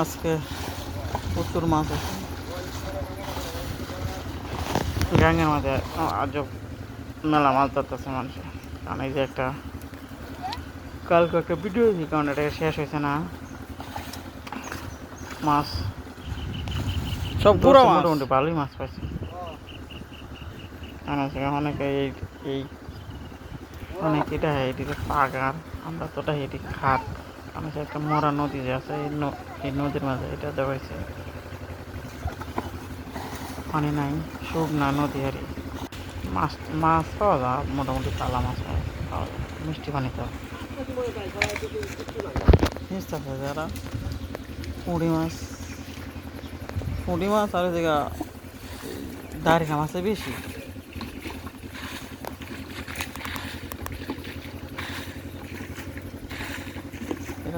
আজকে প্রচুর মাছ আছে। গ্যাংয়ের মাঝে আজব মেলা মাছ ধরতেছে মানুষ। কারণ এই যে একটা কালকে একটা ভিডিও দিয়েছি কারণ এটা শেষ হয়েছে না। মাছ। সব পুরো মোটামুটি ভালোই মাছ পাইছে। অনেকে এই এই অনেক এটা এটিকে পাগার আমরা তো ওটা এটি খাট আমি একটা মরা নদী যে আছে এই নদীর মাঝে এটা দেখাইছে। পানি নাই শুকনা নদী আর মাছ মাছ পাওয়া যায় মোটামুটি কালা মাছ পাওয়া যায়, মিষ্টি পানি তো। আছে যারা। পুঁটি মাছ। পুঁড়ি মাছ আর জায়গা দাঁড়িয়ে মাছে বেশি।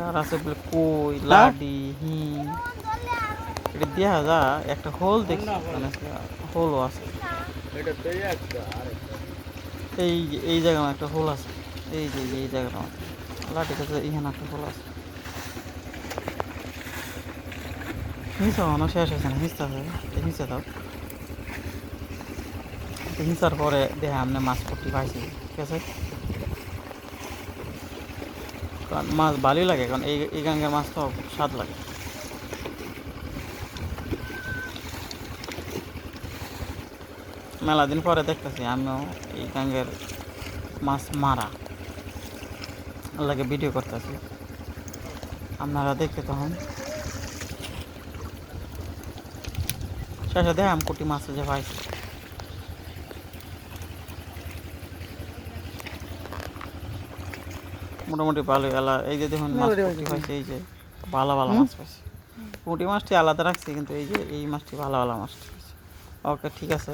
আর আছে বলে কই লাডি হিং। এটা যা একটা হোল দেখছি মানে হোলও আছে। এই এই জায়গায় একটা হোল আছে। এই যে এই জায়গাটা লাঠি কাছে এখানে একটা হোল আছে। হিংসা অনেক শেষ হয়েছে না হিংসা হবে দাও। হিংসার পরে দেখে আপনি মাছ পট্টি পাইছি ঠিক আছে? কারণ মাছ ভালোই লাগে কারণ এই এই গাঙ্গের মাছ তো স্বাদ লাগে। মেলা দিন পরে দেখতেছি আমিও এই গাঙ্গের মাছ মারা। লাগে ভিডিও করতেছি। আপনারা দেখে তখন। শেষে দেখাম কুটি মাছ যে পাইছি। মোটামুটি ভালো এলা এই যে দেখুন মাছ। পাইছে এই যে ভালো ভালো মাছ পাইছি। পুঁটি মাছটি আলাদা রাখছি কিন্তু এই যে এই মাছটি ভালো ভালো মাছটি ওকে ঠিক আছে।